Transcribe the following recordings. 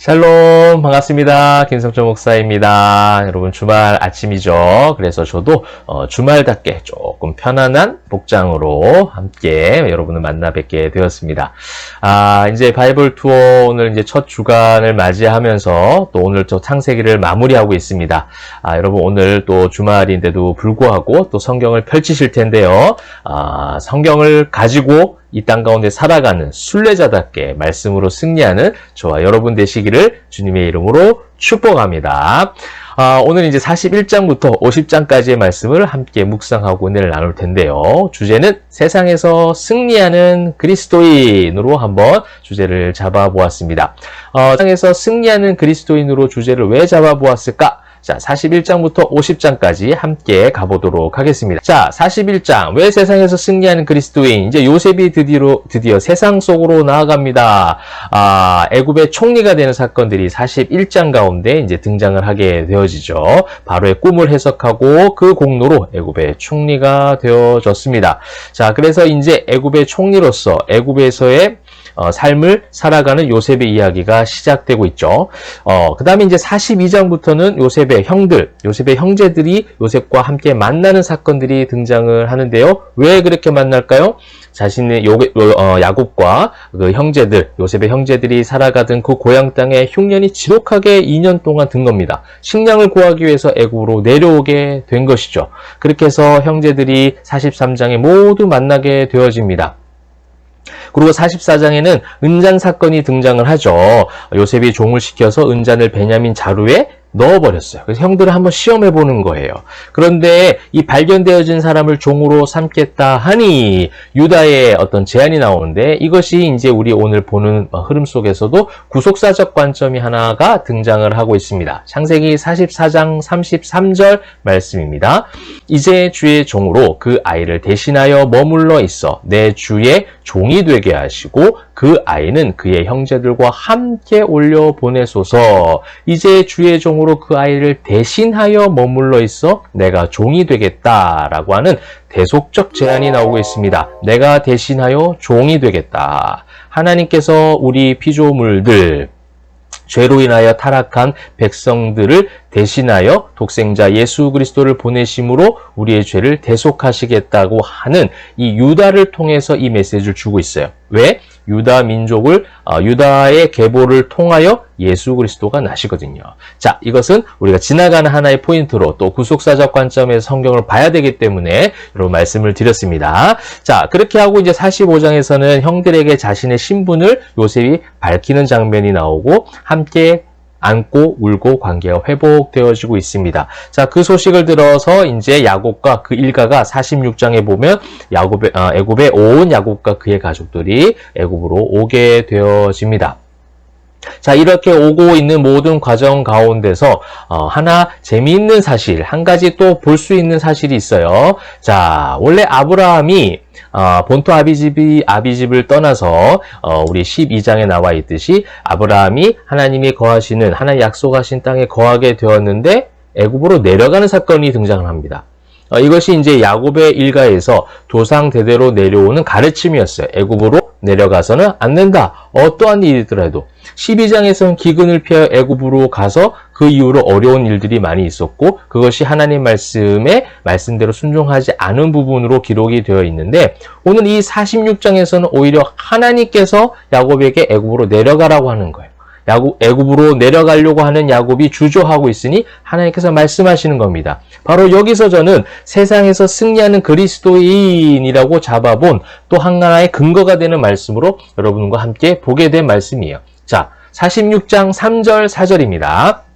샬롬 반갑습니다. 김성철 목사입니다. 여러분 주말 아침이죠. 그래서 저도 어, 주말답게 조금 편안한 복장으로 함께 여러분을 만나 뵙게 되었습니다. 아 이제 바이블 투어 오늘 이제 첫 주간을 맞이하면서 또 오늘 또 창세기를 마무리하고 있습니다. 아 여러분 오늘 또 주말인데도 불구하고 또 성경을 펼치실 텐데요. 아 성경을 가지고 이 땅 가운데 살아가는 순례자답게 말씀으로 승리하는 저와 여러분 되시기를 주님의 이름으로 축복합니다. 아, 오늘 이제 41장부터 50장까지의 말씀을 함께 묵상하고 은혜를 나눌 텐데요. 주제는 세상에서 승리하는 그리스도인으로 한번 주제를 잡아보았습니다. 어, 세상에서 승리하는 그리스도인으로 주제를 왜 잡아보았을까? 자, 41장부터 50장까지 함께 가보도록 하겠습니다. 자, 41장. 왜 세상에서 승리하는 그리스도인? 이제 요셉이 드디어, 드디어 세상 속으로 나아갑니다. 아, 애굽의 총리가 되는 사건들이 41장 가운데 이제 등장을 하게 되어지죠. 바로의 꿈을 해석하고 그 공로로 애굽의 총리가 되어졌습니다. 자, 그래서 이제 애굽의 총리로서 애굽에서의 어, 삶을 살아가는 요셉의 이야기가 시작되고 있죠. 어, 그 다음에 이제 42장부터는 요셉의 형들, 요셉의 형제들이 요셉과 함께 만나는 사건들이 등장을 하는데요. 왜 그렇게 만날까요? 자신의 요, 어, 야곱과 그 형제들, 요셉의 형제들이 살아가던 그 고향 땅에 흉년이 지독하게 2년 동안 든 겁니다. 식량을 구하기 위해서 애굽으로 내려오게 된 것이죠. 그렇게 해서 형제들이 43장에 모두 만나게 되어집니다. 그리고 44장에는 은잔 사건이 등장을 하죠. 요셉이 종을 시켜서 은잔을 베냐민 자루에 넣어버렸어요. 그래서 형들을 한번 시험해 보는 거예요. 그런데 이 발견되어진 사람을 종으로 삼겠다 하니 유다의 어떤 제안이 나오는데 이것이 이제 우리 오늘 보는 흐름 속에서도 구속사적 관점이 하나가 등장을 하고 있습니다. 창세기 44장 33절 말씀입니다. 이제 주의 종으로 그 아이를 대신하여 머물러 있어 내 주의 종이 되게 하시고 그 아이는 그의 형제들과 함께 올려 보내소서. 이제 주의 종으로 그 아이를 대신하여 머물러 있어 내가 종이 되겠다라고 하는 대속적 제안이 나오고 있습니다. 내가 대신하여 종이 되겠다. 하나님께서 우리 피조물들 죄로 인하여 타락한 백성들을 대신하여 독생자 예수 그리스도를 보내심으로 우리의 죄를 대속하시겠다고 하는 이 유다를 통해서 이 메시지를 주고 있어요. 왜? 유다 민족을 어, 유다의 계보를 통하여 예수 그리스도가 나시거든요. 자, 이것은 우리가 지나가는 하나의 포인트로 또 구속사적 관점에서 성경을 봐야 되기 때문에 여러분 말씀을 드렸습니다. 자, 그렇게 하고 이제 45장에서는 형들에게 자신의 신분을 요셉이 밝히는 장면이 나오고 함께 안고 울고 관계가 회복되어지고 있습니다. 자, 그 소식을 들어서 이제 야곱과 그 일가가 46장에 보면 야곱의 아, 애굽에 온 야곱과 그의 가족들이 애굽으로 오게 되어집니다. 자, 이렇게 오고 있는 모든 과정 가운데서 어, 하나 재미있는 사실, 한 가지 또 볼 수 있는 사실이 있어요. 자, 원래 아브라함이 어, 본토 아비집이 아비집을 떠나서 어, 우리 12장에 나와 있듯이 아브라함이 하나님이 거하시는 하나님 약속하신 땅에 거하게 되었는데 애굽으로 내려가는 사건이 등장을 합니다. 어, 이것이 이제 야곱의 일가에서 조상 대대로 내려오는 가르침이었어요. 애굽으로 내려가서는 안 된다. 어떠한 일이더라도 12장에서는 기근을 피하여 애굽으로 가서 그 이후로 어려운 일들이 많이 있었고 그것이 하나님 말씀에 말씀대로 순종하지 않은 부분으로 기록이 되어 있는데 오늘 이 46장에서는 오히려 하나님께서 야곱에게 애굽으로 내려가라고 하는 거예요. 야곱, 애굽으로 내려가려고 하는 야곱이 주저하고 있으니 하나님께서 말씀하시는 겁니다. 바로 여기서 저는 세상에서 승리하는 그리스도인이라고 잡아본 또 하나의 근거가 되는 말씀으로 여러분과 함께 보게 된 말씀이에요. 자, 46장 3절 4절입니다.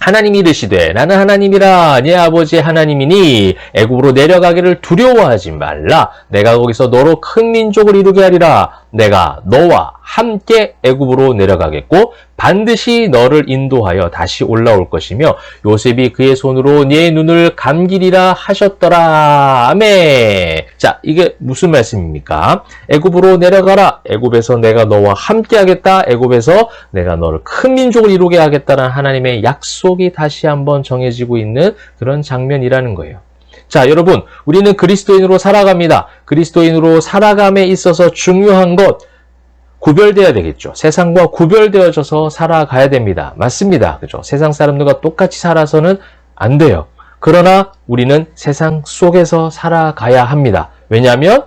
하나님이 이르시되 나는 하나님이라 네 아버지 하나님이니 애굽으로 내려가기를 두려워하지 말라 내가 거기서 너로 큰 민족을 이루게 하리라 내가 너와 함께 애굽으로 내려가겠고 반드시 너를 인도하여 다시 올라올 것이며 요셉이 그의 손으로 네 눈을 감기리라 하셨더라. 아멘. 자, 이게 무슨 말씀입니까? 애굽으로 내려가라. 애굽에서 내가 너와 함께 하겠다. 애굽에서 내가 너를 큰 민족을 이루게 하겠다는 하나님의 약속이 다시 한번 정해지고 있는 그런 장면이라는 거예요. 자, 여러분, 우리는 그리스도인으로 살아갑니다. 그리스도인으로 살아감에 있어서 중요한 것, 구별되어야 되겠죠. 세상과 구별되어져서 살아가야 됩니다. 맞습니다. 그죠? 세상 사람들과 똑같이 살아서는 안 돼요. 그러나 우리는 세상 속에서 살아가야 합니다. 왜냐하면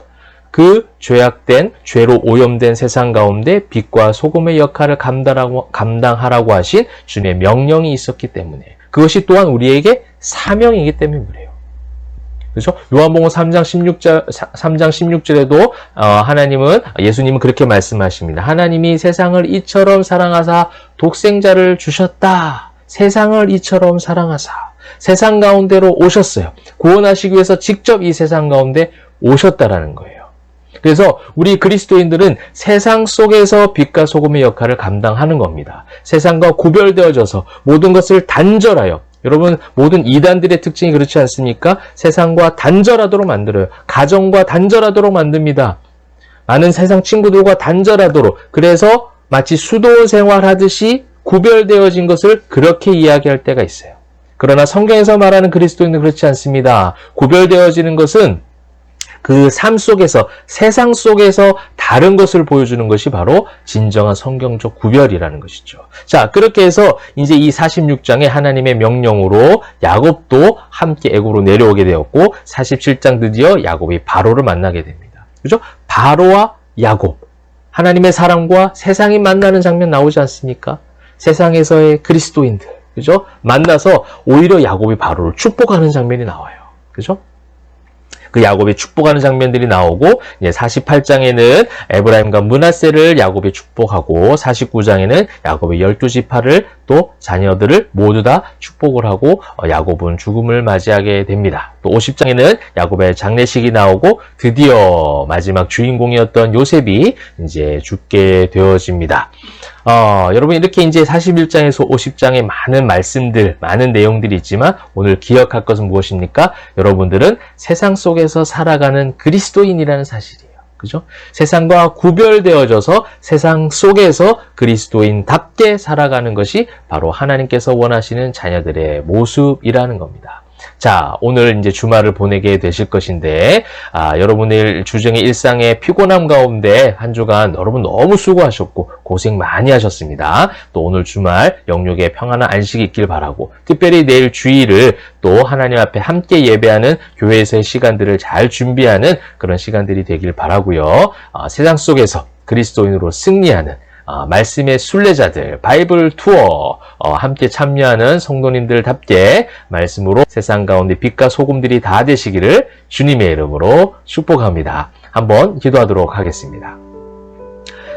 그 죄악된 죄로 오염된 세상 가운데 빛과 소금의 역할을 감당하고, 감당하라고 하신 주님의 명령이 있었기 때문에 그것이 또한 우리에게 사명이기 때문에 그래요. 그렇죠? 요한복음 3장 16절 3장 16절에도 어, 하나님은 예수님은 그렇게 말씀하십니다. 하나님이 세상을 이처럼 사랑하사 독생자를 주셨다. 세상을 이처럼 사랑하사 세상 가운데로 오셨어요. 구원하시기 위해서 직접 이 세상 가운데 오셨다라는 거예요. 그래서 우리 그리스도인들은 세상 속에서 빛과 소금의 역할을 감당하는 겁니다. 세상과 구별되어져서 모든 것을 단절하여 여러분 모든 이단들의 특징이 그렇지 않습니까? 세상과 단절하도록 만들어요. 가정과 단절하도록 만듭니다. 많은 세상 친구들과 단절하도록 그래서 마치 수도원 생활하듯이 구별되어진 것을 그렇게 이야기할 때가 있어요. 그러나 성경에서 말하는 그리스도인은 그렇지 않습니다. 구별되어지는 것은 그 삶 속에서 세상 속에서 다른 것을 보여주는 것이 바로 진정한 성경적 구별이라는 것이죠. 자, 그렇게 해서 이제 이 46장에 하나님의 명령으로 야곱도 함께 애고로 내려오게 되었고 47장 드디어 야곱이 바로를 만나게 됩니다. 그죠? 바로와 야곱. 하나님의 사람과 세상이 만나는 장면 나오지 않습니까? 세상에서의 그리스도인들. 그죠? 만나서 오히려 야곱이 바로를 축복하는 장면이 나와요. 그죠? 그 야곱이 축복하는 장면들이 나오고 이제 48장에는 에브라임과 문하세를 야곱이 축복하고 49장에는 야곱의 12지파를 또 자녀들을 모두 다 축복을 하고 어, 야곱은 죽음을 맞이하게 됩니다. 또 50장에는 야곱의 장례식이 나오고 드디어 마지막 주인공이었던 요셉이 이제 죽게 되어집니다. 어, 여러분 이렇게 이제 41장에서 50장에 많은 말씀들, 많은 내용들이 있지만 오늘 기억할 것은 무엇입니까? 여러분들은 세상 속에서 살아가는 그리스도인이라는 사실이에요. 그죠? 세상과 구별되어져서 세상 속에서 그리스도인답게 살아가는 것이 바로 하나님께서 원하시는 자녀들의 모습이라는 겁니다. 자, 오늘 이제 주말을 보내게 되실 것인데, 아, 여러분의 주정의 일상의 피곤함 가운데 한 주간 여러분 너무 수고하셨고, 고생 많이 하셨습니다. 또 오늘 주말 영육의 평안한 안식이 있길 바라고, 특별히 내일 주일을 또 하나님 앞에 함께 예배하는 교회에서의 시간들을 잘 준비하는 그런 시간들이 되길 바라고요 아, 세상 속에서 그리스도인으로 승리하는 아, 말씀의 순례자들, 바이블 투어 어, 함께 참여하는 성도님들답게 말씀으로 세상 가운데 빛과 소금들이 다 되시기를 주님의 이름으로 축복합니다. 한번 기도하도록 하겠습니다.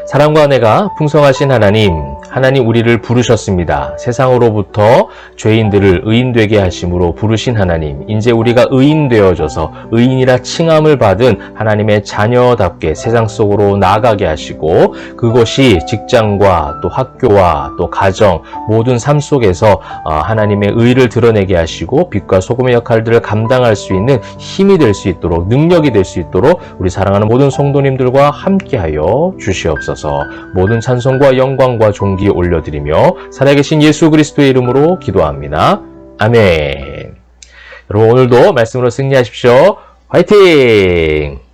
사랑과 은혜가 풍성하신 하나님, 하나님 우리를 부르셨습니다. 세상으로부터 죄인들을 의인 되게 하심으로 부르신 하나님, 이제 우리가 의인 되어져서 의인이라 칭함을 받은 하나님의 자녀답게 세상 속으로 나아가게 하시고 그것이 직장과 또 학교와 또 가정 모든 삶 속에서 어, 하나님의 의를 드러내게 하시고 빛과 소금의 역할들을 감당할 수 있는 힘이 될 수 있도록 능력이 될 수 있도록 우리 사랑하는 모든 성도님들과 함께하여 주시 옵소서. 모든 찬송과 영광과 존귀 올려드리며 살아계신 예수 그리스도의 이름으로 기도합니다. 아멘. 여러분 오늘도 말씀으로 승리하십시오. 화이팅!